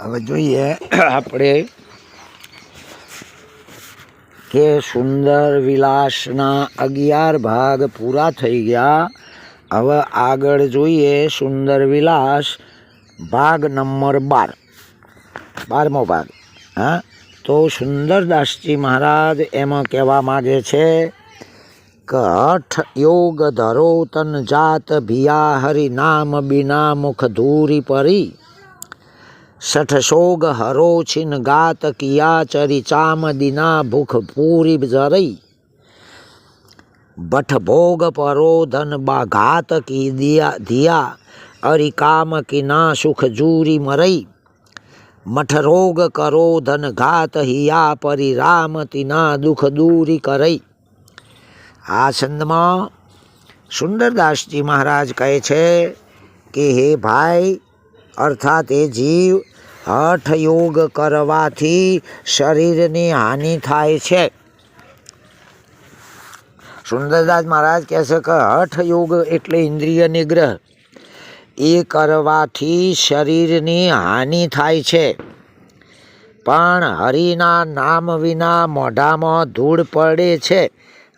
હવે જોઈએ આપણે કે સુંદર વિલાસના અગિયાર ભાગ પૂરા થઈ ગયા. હવે આગળ જોઈએ સુંદર વિલાસ ભાગ નંબર બાર. બારમો ભાગ. હા? તો સુંદરદાસજી મહારાજ એમાં કહેવા માગે છે કે હઠ યોગ ધરો તન જાત ભિયા હરિ નામ બિના મુખ ધૂરી પરી. સઠ હરોછિન હરો છિન ગાત કિયા ચરી ચામ દિના ભૂખ પૂરી જરઈ ધન બા ઘાત કી દિયા ધિયા અરિ કામ કી ના સુખ જૂરી મરઈ મઠ રોગ કરો ધન ઘાત હિયા પરી રામ તિના દુઃખ દૂરી કરઈ આ છંદમાં સુંદરદાસજી મહારાજ કહે છે કે હે ભાઈ અર્થાત એ જીવ હઠ યોગ કરવાથી શરીરની હાનિ થાય છે. સુંદરદાસ મહારાજ કહે છે કે હઠ યોગ એટલે ઇન્દ્રિય નિગ્રહ એ કરવાથી શરીરની હાનિ થાય છે. પણ હરિના નામ વિના મોઢામાં ધૂળ પડે છે.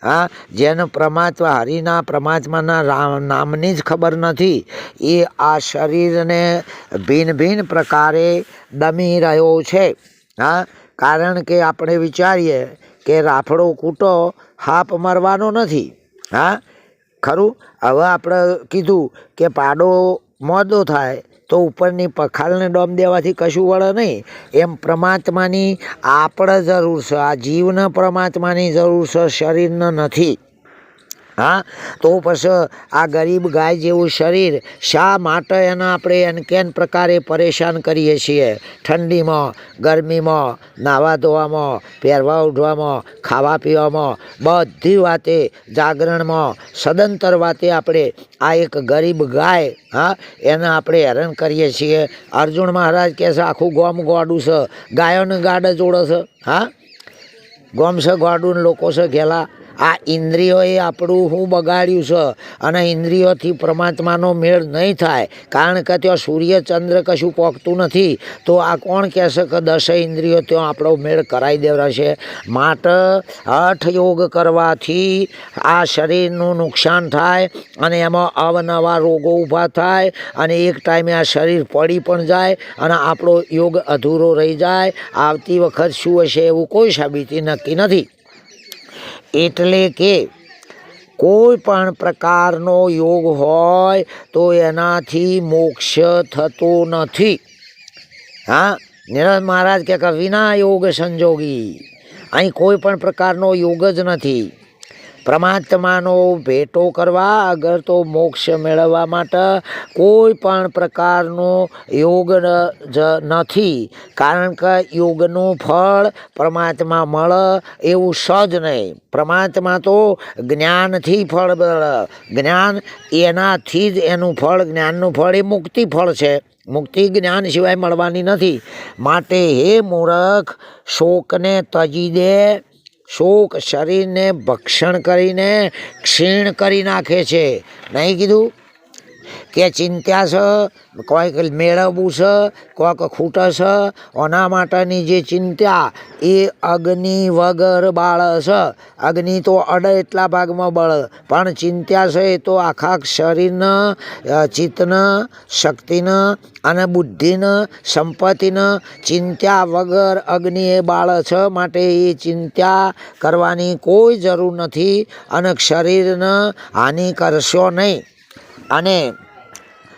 હા, જેનું પરમાત્મા હરિના પરમાત્માના રામ, નામની જ ખબર નથી. એ આ શરીરને ભિન્ન ભિન્ન પ્રકારે દમી રહ્યો છે. હા, કારણ કે આપણે વિચારીએ કે રાફડો કૂટો હાપ મરવાનો નથી. હા, ખરું? હવે આપણે કીધું કે પાડો મોદો થાય તો ઉપરની પખાલને ડોમ દેવાથી કશું વળે નહીં. એમ પરમાત્માની આપણે જરૂર છે. આ જીવને પરમાત્માની જરૂર છે, શરીરને નથી. હા? તો પછી આ ગરીબ ગાય જેવું શરીર શા માટે એને આપણે એન કેન પ્રકારે પરેશાન કરીએ છીએ? ઠંડીમાં, ગરમીમાં, નાહવા ધોવામાં, પહેરવા ઉઠવામાં ખાવા પીવામાં, બધી વાતે જાગરણમાં, સદંતર વાતે આપણે આ એક ગરીબ ગાય, હા, એને આપણે હેરાન કરીએ છીએ. અર્જુન મહારાજ કહે છે, આખું ગોમ ગોડું છે, ગાયોને ગાડે જોડે છે, હા? ગોમ છે, ગોડું લોકો છે, ઘેલા. આ ઇન્દ્રિયોએ આપણું હું બગાડ્યું છે અને ઇન્દ્રિયોથી પરમાત્માનો મેળ નહીં થાય. કારણ કે ત્યાં સૂર્ય ચંદ્ર કશું પોખતું નથી. તો આ કોણ કહેશે કે દસે ઇન્દ્રિયો ત્યાં આપણો મેળ કરાવી દેવડાશે માટે હઠ યોગ કરવાથી આ શરીરનું નુકસાન થાય અને એમાં અવનવા રોગો ઊભા થાય અને એક ટાઈમે આ શરીર પડી પણ જાય અને આપણો યોગ અધૂરો રહી જાય. આવતી વખત શું હશે એવું કોઈ સાબિતી નક્કી નથી. એટલે કે કોઈ પણ પ્રકારનો યોગ હોય તો એનાથી મોક્ષ થતો નથી. હા? નિરજ મહારાજ કહે કે વિના યોગ સંજોગી. અહીં કોઈ પણ પ્રકારનો યોગ જ નથી. પરમાત્માનો ભેટો કરવા અગર તો મોક્ષ મેળવવા માટે કોઈ પણ પ્રકારનો યોગ જ નથી. કારણ કે યોગનું ફળ પરમાત્મા મળે એવું સજ નહીં. પરમાત્મા તો જ્ઞાનથી ફળ જ્ઞાન એનાથી જ એનું ફળ, જ્ઞાનનું ફળ એ મુક્તિ ફળ છે. મુક્તિ જ્ઞાન સિવાય મળવાની નથી. માટે હે મૂરખ, શોકને તજી દે. શોક શરીરને ભક્ષણ કરીને ક્ષીણ કરી નાખે છે. નહીં કીધું? કે ચિંતા છે કોઈક મેળવવું છે કોઈક ખૂટે છે ઓના માટેની જે ચિંતા, એ અગ્નિ વગર બાળ છે અગ્નિ તો અડે એટલા ભાગમાં બળ, પણ ચિંત્યા છે એ તો આખા શરીરને ચિત્તને, શક્તિને અને બુદ્ધિને, સંપત્તિને ચિંતા વગર અગ્નિ એ બાળ છે માટે એ ચિંતા કરવાની કોઈ જરૂર નથી અને શરીરને હાનિ કરશો નહીં. અને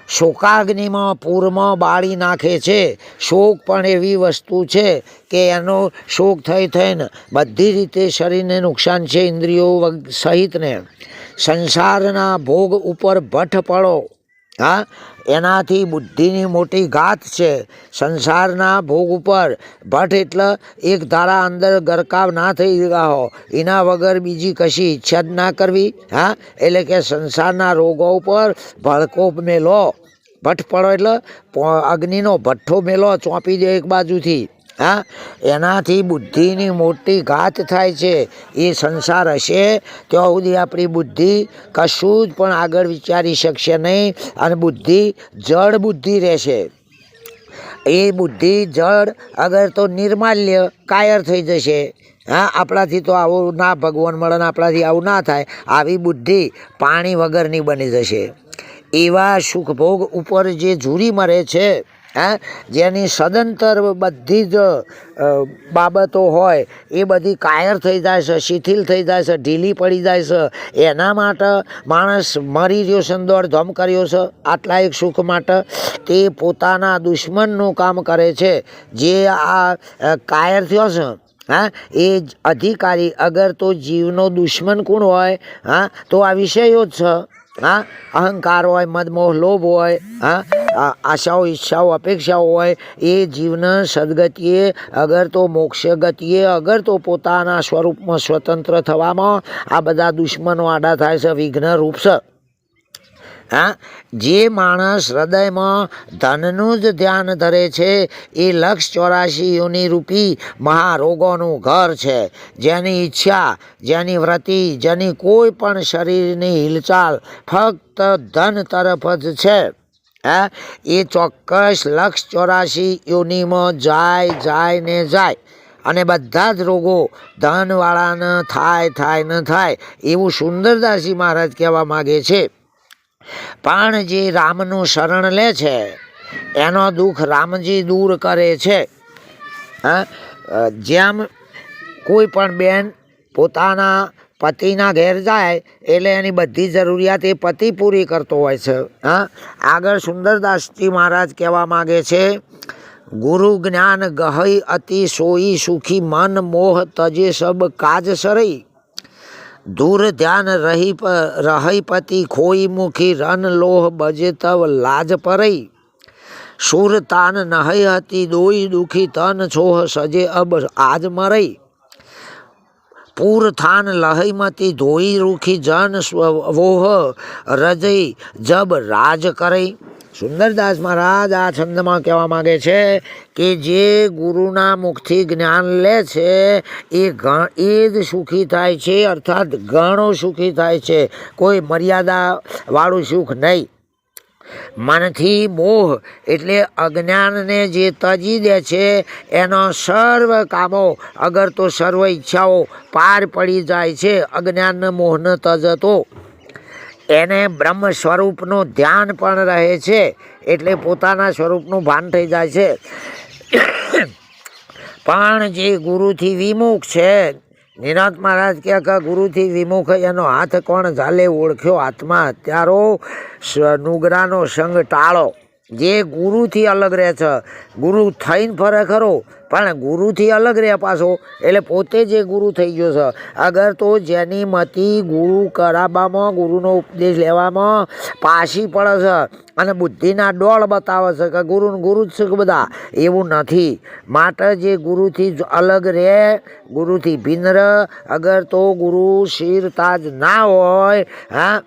શોકાગ્નિમાં પૂરમાં બાળી નાખે છે. શોક પણ એવી વસ્તુ છે કે એનો શોક થઈ થઈને બધી રીતે શરીરને નુકસાન છે, ઇન્દ્રિયો સહિતને. સંસારના ભોગ ઉપર ભઠ પડો. હા? એનાથી બુદ્ધિની મોટી ઘાત છે. સંસારના ભોગ ઉપર ભટ્ટ એટલે એક ધારા અંદર ગરકાવ ના થઈ ગયા હો. એના વગર બીજી કશી ઈચ્છા જ ના કરવી, હા? એટલે કે સંસારના રોગો ઉપર ભડકો મેલો. ભટ્ટ પડો એટલે અગ્નિનો ભઠ્ઠો મેલો, ચોંપી દે એક બાજુથી. હા? એનાથી બુદ્ધિની મોટી ઘાત થાય છે. એ સંસાર હશે ત્યાં સુધી આપણી બુદ્ધિ કશું જ પણ આગળ વિચારી શકશે નહીં અને બુદ્ધિ જડ બુદ્ધિ રહેશે. એ બુદ્ધિ જળ અગર તો નિર્માલ્ય કાયર થઈ જશે. હા? આપણાથી તો આવું ના ભગવાન મળે ને આપણાથી આવું ના થાય. આવી બુદ્ધિ પાણી વગરની બની જશે. એવા સુખભોગ ઉપર જે ઝૂરી મરે છે હા? જેની સદંતર બધી જ બાબતો હોય, એ બધી કાયર થઈ જાય છે, શિથિલ થઈ જાય છે, ઢીલી પડી જાય છે. એના માટે માણસ મરી રહ્યો છે દોડધમ કર્યો છે. આટલા એક સુખ માટે તે પોતાના દુશ્મનનું કામ કરે છે. જે આ કાયર થયો છે, હા, એ અધિકારી. અગર તો જીવનો દુશ્મન કોણ હોય, હા, તો આ વિષયો જ છે. હા? અહંકાર હોય, મદમોહ, લોભ હોય, હા? આશાઓ, ઈચ્છાઓ, અપેક્ષાઓ હોય, એ જીવન સદગતિએ, અગર તો મોક્ષ ગતિએ અગર તો પોતાના સ્વરૂપમાં સ્વતંત્ર થવામાં આ બધા દુશ્મનો આડા થાય છે વિઘ્ન રૂપ છે. હા? જે માણસ હૃદયમાં ધનનું જ ધ્યાન ધરે છે, એ લક્ષ ચોરાશી રૂપી મહારોગોનું ઘર છે. જેની ઈચ્છા, જેની વ્રતિ, જેની કોઈ પણ શરીરની હિલચાલ ફક્ત ધન તરફ જ છે. હા? એ ચોક્કસ લક્ષ ચોરાશી જાય જાય ને જાય. અને બધા જ રોગો ધનવાળાને થાય થાય ન થાય. એવું સુંદરદાસજી મહારાજ કહેવા માગે છે. પણ જે રામનું શરણ લે છે, એનો દુઃખ રામજી દૂર કરે છે. હા? જેમ કોઈ પણ બેન પોતાના પતિના ઘેર જાય, એટલે એની બધી જરૂરિયાત એ પતિ પૂરી કરતો હોય છે. હા? આગળ સુંદરદાસજી મહારાજ કહેવા માગે છે, ગુરુ જ્ઞાન ગહઈ અતિ સોઈ સુખી મન મોહ તજે સબ કાજ સરઈ. દૂર ધ્યાન રહી રહીપતિ રહી પતિ ખોઈ મુખી રન લોહ બજે તવ લાજ પરઈ. સુર તાન નહઈ હતી દોઈ દુખી તન છોહ સજે અબ આજ મરઈ. પૂર થાન લહઈમતી ધોઈ રૂખી જન સ્વવોહ રજઈ જબ રાજ કરઈ. સુંદરદાસ મહારાજ આ છંદમાં કહેવા માગે છે કે જે ગુરુના મુખથી જ્ઞાન લે છે, એ ગણ એ જ સુખી થાય છે, અર્થાત ગણો સુખી થાય છે. કોઈ મર્યાદાવાળું સુખ નહીં. મનથી મોહ એટલે અજ્ઞાનને જે તજી દે છે, એનો સર્વ કામો, અગર તો સર્વ ઈચ્છાઓ પાર પડી જાય છે અજ્ઞાન મોહન તજતો. એને બ્રહ્મ સ્વરૂપનું ધ્યાન પણ રહે છે, એટલે પોતાના સ્વરૂપનું ભાન થઈ જાય છે. પણ જે ગુરુથી વિમુખ છે નિનાથ મહારાજ કે કે ગુરુથી વિમુખ એનો હાથ કોણ ઝાલે ઓળખ્યો? હાથમાં હત્યારો નુગરાનો સંગ ટાળો. જે ગુરુથી અલગ રહે છે. ગુરુ થઈને ફરે ખરો, પણ ગુરુથી અલગ રહે પાછો. એટલે પોતે જે ગુરુ થઈ ગયો છે. અગર તો જેની મતી ગુરુ કરાવવામાં, ગુરુનો ઉપદેશ લેવામાં પાછી પડે છે અને બુદ્ધિના ડોળ બતાવે છે કે ગુરુનું ગુરુ જ છે કે બધા, એવું નથી. માટે જે ગુરુથી અલગ રહે, ગુરુથી ભિન્ન અગર તો ગુરુ શિર તાજ ના હોય, હા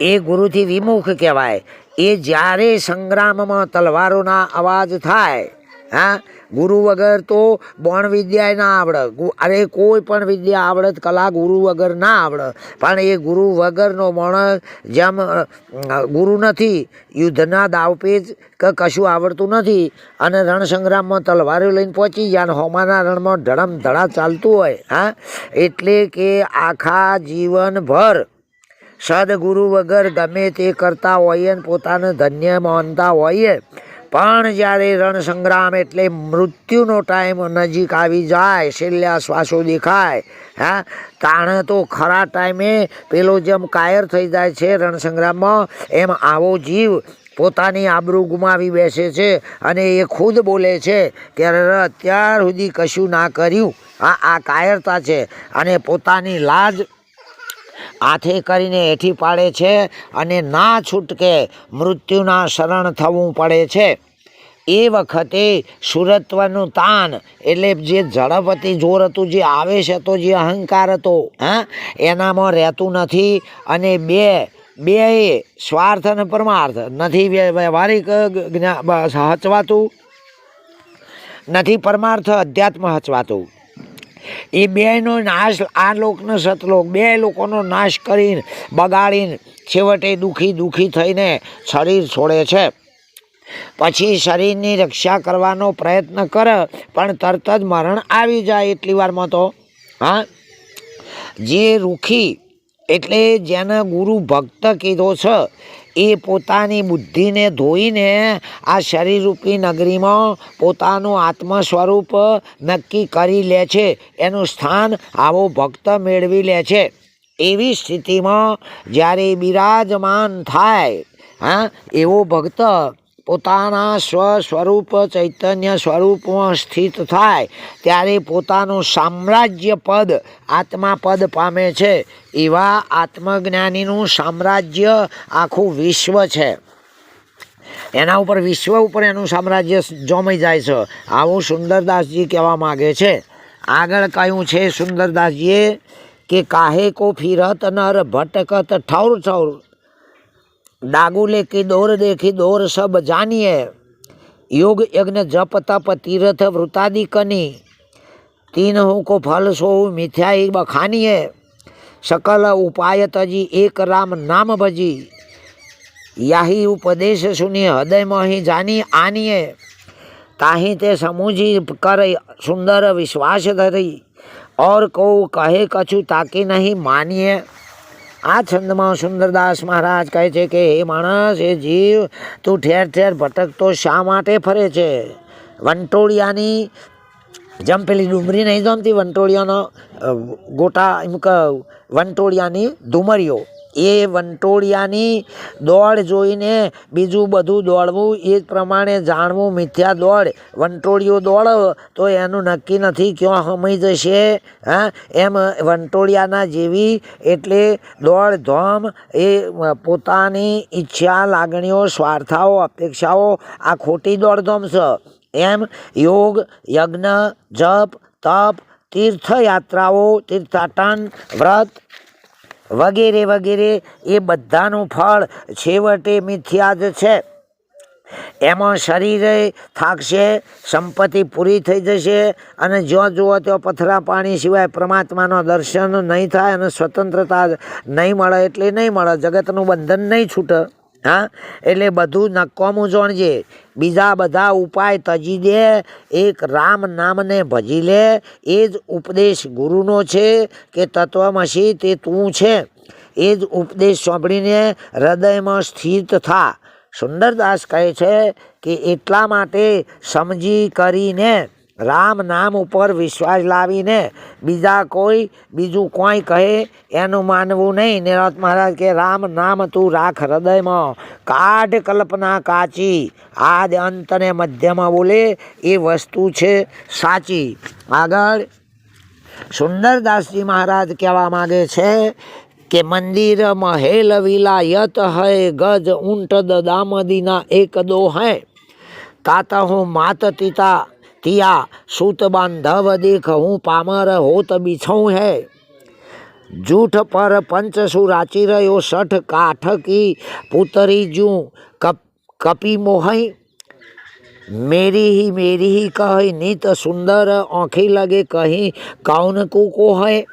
એ ગુરુથી વિમુખ કહેવાય. એ જ્યારે સંગ્રામમાં તલવારોના અવાજ થાય, હા, ગુરુ વગર તો બોણ વિદ્યા ના આવડે. અરે કોઈ પણ વિદ્યા આવડત કલા ગુરુ વગર ના આવડે. પણ એ ગુરુ વગરનો માણસ જેમ ગુરુ નથી, યુદ્ધના દાવપેચ કે કશું આવડતું નથી. અને રણસંગ્રામમાં તલવારો લઈને પહોંચી જાય અને હોમાના રણમાં ધડમ ધડા ચાલતું હોય, હા, એટલે કે આખા જીવનભર સદગુરુ વગર ગમે તે કરતા હોઈએ ને પોતાને ધન્ય માનતા હોઈએ. પણ જ્યારે રણસંગ્રામ એટલે મૃત્યુનો ટાઈમ નજીક આવી જાય, છેલ્લા શ્વાસો દેખાય, હા? તાણે તો ખરા ટાઈમે પેલો જેમ કાયર થઈ જાય છે રણસંગ્રામમાં, એમ આવો જીવ પોતાની આબરૂ ગુમાવી બેસે છે અને એ ખુદ બોલે છે કે અત્યાર સુધી કશું ના કર્યું. આ આ કાયરતા છે અને પોતાની લાજ હાથે કરીને હેઠી પાડે છે અને ના છૂટકે મૃત્યુના શરણ થવું પડે છે. એ વખતે સુરત્વનું તાન એટલે જે ઝડપ હતી જોર હતું, જે આવેશ હતો, જે અહંકાર હતો, હા, એનામાં રહેતું નથી અને બે બે સ્વાર્થ અને પરમાર્થ નથી વ્યવહારિક હચવાતું, નથી પરમાર્થ અધ્યાત્મ હચવાતું. એ બેનો નાશ, આ લોકનો સતલોક, બે લોકોનો નાશ કરીને, બગાડીને છેવટે દુઃખી દુઃખી થઈને શરીર છોડે છે. પછી શરીરની રક્ષા કરવાનો પ્રયત્ન કરે, પણ તરત જ મરણ આવી જાય એટલી વારમાં તો. હા? જે રૂખી એટલે જેને ગુરુ ભક્ત કીધો છે એ પોતાની બુદ્ધિને ધોઈને આ શરીરરૂપી નગરીમાં પોતાનું આત્મ સ્વરૂપ નક્કી કરી લે છે. એનું સ્થાન આવો ભક્ત મેળવી લે છે. એવી સ્થિતિમાં જ્યારે બિરાજમાન થાય, હા, એવો ભક્ત પોતાના સ્વ સ્વરૂપ ચૈતન્ય સ્વરૂપમાં સ્થિત થાય, ત્યારે પોતાનું સામ્રાજ્ય પદ આત્મા પદ પામે છે. એવા આત્મજ્ઞાનીનું સામ્રાજ્ય આખું વિશ્વ છે. એના ઉપર, વિશ્વ ઉપર એનું સામ્રાજ્ય જોમાઈ જાય છે. આવું સુંદરદાસજી કહેવા માગે છે. આગળ કહ્યું છે સુંદરદાસજીએ કે કાહે કો ફિરત નર ભટકત ઠૌર ઠૌર દાગુલે કી દોર દેખી દોર સબ જાનીએ. યોગ યજ્ઞ જપ તપ તીર્થ વૃતાદિ કની. તીન હું કો ફલ સો મિથ્યાઈ બખાનીએ. સકલ ઉપાય તજી એક રામ નામ ભજી. યાહી ઉપદેશ સુની હૃદયમાં અહીં જાની આનીએ. તાહી તે સમૂજી કર સુંદર વિશ્વાસ ધરી. ઓર કહું કહે કછું તાકી નહીં માનીએ. આ છંદમાં સુંદરદાસ મહારાજ કહે છે કે, હે માણસ, એ જીવ તું ઠેર ઠેર ભટકતો શા માટે ફરે છે? વંટોળિયાની જેમ પેલી ડુમરી નહીં જમતી, વંટોળિયાનો ગોટા એમ કે, વંટોળિયાની ધુમરીઓ. એ વંટોળિયાની દોડ જોઈને બીજું બધું દોડવું, એ જ પ્રમાણે જાણવું, મિથ્યા દોડ વંટોળિયો દોડ, તો એનું નક્કી નથી ક્યાં સમય જશે, હા? એમ વંટોળિયાના જેવી એટલે દોડ ધોમ એ પોતાની ઈચ્છા, લાગણીઓ, સ્વાર્થાઓ, અપેક્ષાઓ, આ ખોટી દોડધોમ છે એમ યોગ, યજ્ઞ, જપ, તપ, તીર્થયાત્રાઓ, તીર્થાટન, વ્રત વગેરે વગેરે એ બધાનું ફળ છેવટે મિથ્યા જ છે. એમાં શરીરે થાકશે, સંપત્તિ પૂરી થઈ જશે અને જ્યાં જુઓ ત્યાં પથરા પાણી સિવાય પરમાત્માનો દર્શન નહીં થાય અને સ્વતંત્રતા નહીં મળે એટલે નહીં મળે, જગતનું બંધન નહીં છૂટે. હા? એટલે બધું નકામું જોણજે બીજા બધા ઉપાય તજી દે, એક રામ નામને ભજી લે. એ જ ઉપદેશ ગુરુનો છે કે તત્વમસી તે તું છે. એ જ ઉપદેશ સાંભળીને હૃદયમાં સ્થિત થા. સુંદરદાસ કહે છે કે એટલા માટે સમજી કરીને રામ નામ ઉપર વિશ્વાસ લાવીને બીજા કોઈ, બીજું કોઈ કહે, એનું માનવું નહીં. નિરત મહારાજ કે, રામ નામ તું રાખ હૃદયમાં. કાઢ કલ્પના કાચી. આદ અંત ને મધ્યમાં બોલે, એ વસ્તુ છે સાચી. આગળ સુંદરદાસજી મહારાજ કહેવા માગે છે કે, મંદિર મહેલ વિલાયત હૈ, ગજ ઊંટ દામદીના એક દો હૈ. તાતા હું માત તિતા તિયા સૂત બાંધવ દેખ હું પામર હોત બિછઉં હૈ જૂઠ પર પંચ સુરાચી રહ્યો સઠ કાઠ કી પુતરી જું કપ કપી મોહઈ मेरी ही मेरी ही कही नित सुंदर आँखी लगे कहीं कौन को को है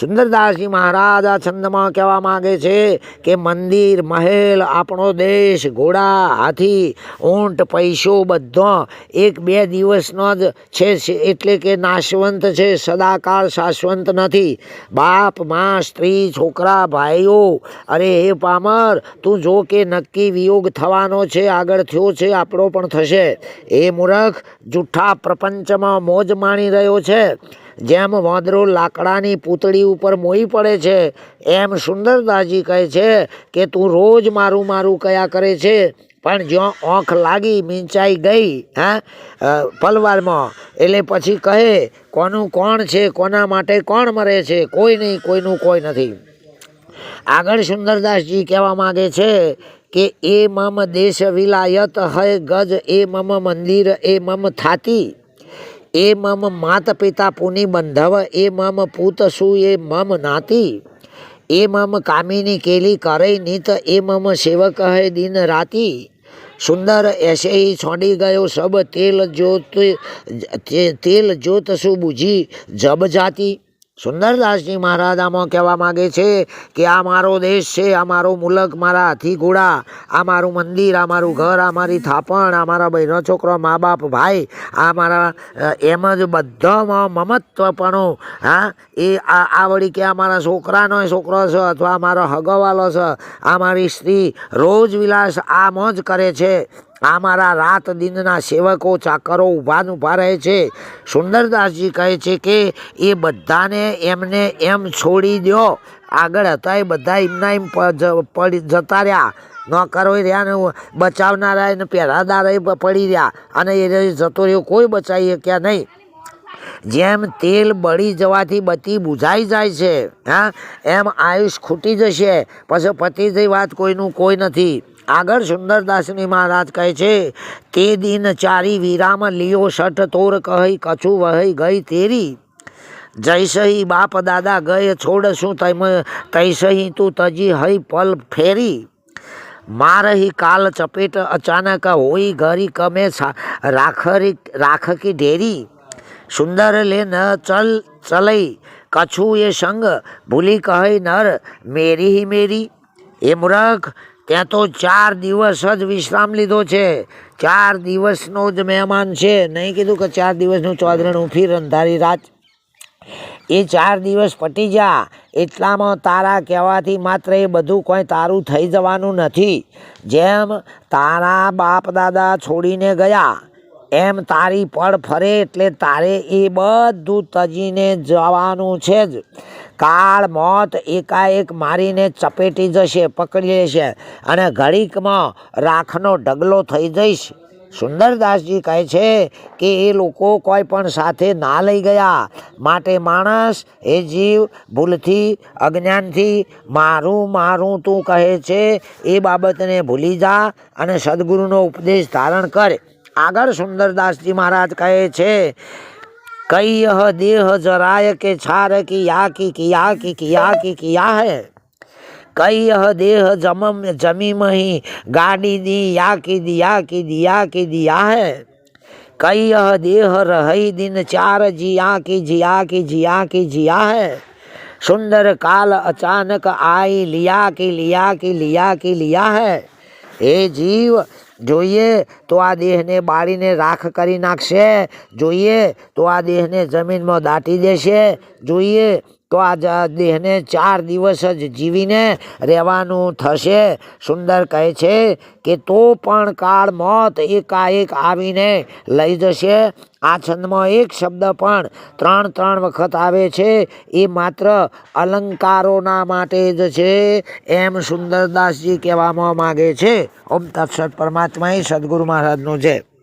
સુંદરદાસજી મહારાજ આ છંદમાં કહેવા માગે છે કે મંદિર, મહેલ, આપણો દેશ, ઘોડા, હાથી, ઊંટ, પૈસો બધો એક બે દિવસનો જ છે એટલે કે નાશવંત છે, સદાકાળ શાશ્વંત નથી. બાપ, મા, સ્ત્રી, છોકરા, ભાઈઓ, અરે હે પામર, તું જો કે નક્કી વિયોગ થવાનો છે, આગળ થયો છે, આપણો પણ થશે. એ મૂર્ખ જૂઠા પ્રપંચમાં મોજ માણી રહ્યો છે. જેમ વાંદરો લાકડાની પૂતળી ઉપર મોઈ પડે છે, એમ સુંદરદાસજી કહે છે કે, તું રોજ મારું મારું કયા કરે છે? પણ જ્યાં આંખ લાગી મીંચાઈ ગઈ, હા? પલવારમાં. એટલે પછી કહે, કોનું કોણ છે? કોના માટે કોણ મરે છે? કોઈ નહીં, કોઈનું કોઈ નથી. આગળ સુંદરદાસજી કહેવા માગે છે કે, એ મમ દેશ વિલાયત હૈ ગજ, એ મમ મંદિર, એ મમ થાતી. એ મમ માત પિતા પુની બંધવ, એ મમ પૂત શું એ મમ નાતી. એ મમ કામિની કેલી કરે નિત, એ મમ સેવક હે દિન રાતી. સુંદર એસે છોડી ગયો સબ તેલ જોત તેલ જોત શું બુજી જબ જાતી. સુંદરદાસજી મહારાજ આમાં કહેવા માગે છે કે આ મારો દેશ છે, આ મારો મુલક, મારા હાથી ઘોડા આ મારું મંદિર, આ મારું ઘર, આ મારી થાપણ, આ મારા બહેનો, છોકરો, મા બાપ, ભાઈ, આ મારા એમ જ બધામાં મમત્વપણું, હા? એ આ વળી કે આ મારા છોકરાનો છોકરો છે અથવા મારો હગવાલો છે, આ મારી સ્ત્રી રોજ વિલાસ આમ જ કરે છે. આ મારા રાત દિનના સેવકો ચાકરો ઊભા ઊભા રહે છે. સુંદરદાસજી કહે છે કે, એ બધાને એમને એમ છોડી દો આગળ હતા એ બધા એમના એમ પડી જતા રહ્યા. નોકરો રહ્યા ને બચાવનારા એને પહેરાદાર પડી રહ્યા. અને એ જતો રહ્યો, કોઈ બચાવી શક્યા નહીં. જેમ તેલ બળી જવાથી બત્તી બુઝાઈ જાય છે, હા, એમ આયુષ ખૂટી જશે. પછી પતિ જઈ વાત કોઈનું કોઈ નથી. આગળ સુંદરદાસની મહારાજ કહે છે, તે દિન ચારી વિરામ લિયો શઠ તોર કહી કછું વહી ગઈ તેરી. જૈસહી બાપ દાદા ગયે છોડ શું તમ, તૈસહી તું તજી હઈ પલ ફેરી. મારહી કાલ ચપેટ અચાનક હોઈ ઘરી કમે રાખરી રાખ કી ઢેરી. સુંદર લે ન ચલ, ચલઈ કછું એ સંગ ભૂલી કહી નર મેરી હી મેરી. એ મૂર્ખ ત્યાં તો ચાર દિવસ જ વિશ્રામ લીધો છે. ચાર દિવસનો જ મહેમાન છે. નહીં કીધું કે ચાર દિવસનું ચોદરણ ઉફી રંધારી રાત. એ ચાર દિવસ પટી જા. એટલામાં તારા કહેવાથી માત્ર એ બધું કોઈ તારું થઈ જવાનું નથી. જેમ તારા બાપ દાદા છોડીને ગયા, એમ તારી પડ ફરે એટલે તારે એ બધું તજીને જવાનું છે જ. કાળ મોત એકાએક મારીને ચપેટી જશે, પકડી લેશે અને ઘડીકમાં રાખનો ઢગલો થઈ જઈશ. સુંદરદાસજી કહે છે કે એ લોકો કોઈ પણ સાથે ના લઈ ગયા. માટે માણસ એ જીવ ભૂલથી, અજ્ઞાનથી મારું મારું તું કહે છે, એ બાબતને ભૂલી જા અને સદગુરુનો ઉપદેશ ધારણ કર. આગળ સુંદરદાસજી મહારાજ કહે છે कई यह देह जराय के छार किया की किया की किया की किया है कई यह देह जम जमी मही गाड़ी दी या की दिया की दिया की दिया है कई यह देह रही दिन चार जिया की जिया की जिया की जिया है सुंदर काल अचानक आई लिया की लिया की लिया की लिया है हे जीव જોઈએ તો આ દેહને બાળીને રાખ કરી નાખશે. જોઈએ તો આ દેહને જમીનમાં દાટી દેશે. જોઈએ તો આ દેહને ચાર દિવસ જ જીવીને રહેવાનું થશે. સુંદર કહે છે કે તો પણ કાળ મોત એકાએક આવીને લઈ જશે. આ છંદમાં એક શબ્દ પણ ત્રણ ત્રણ વખત આવે છે. એ માત્ર અલંકારોના માટે જ છે એમ સુંદરદાસજી કહેવામાં માગે છે. ઓમ તત્સત પરમાત્મા સદગુરુ મહારાજનું છે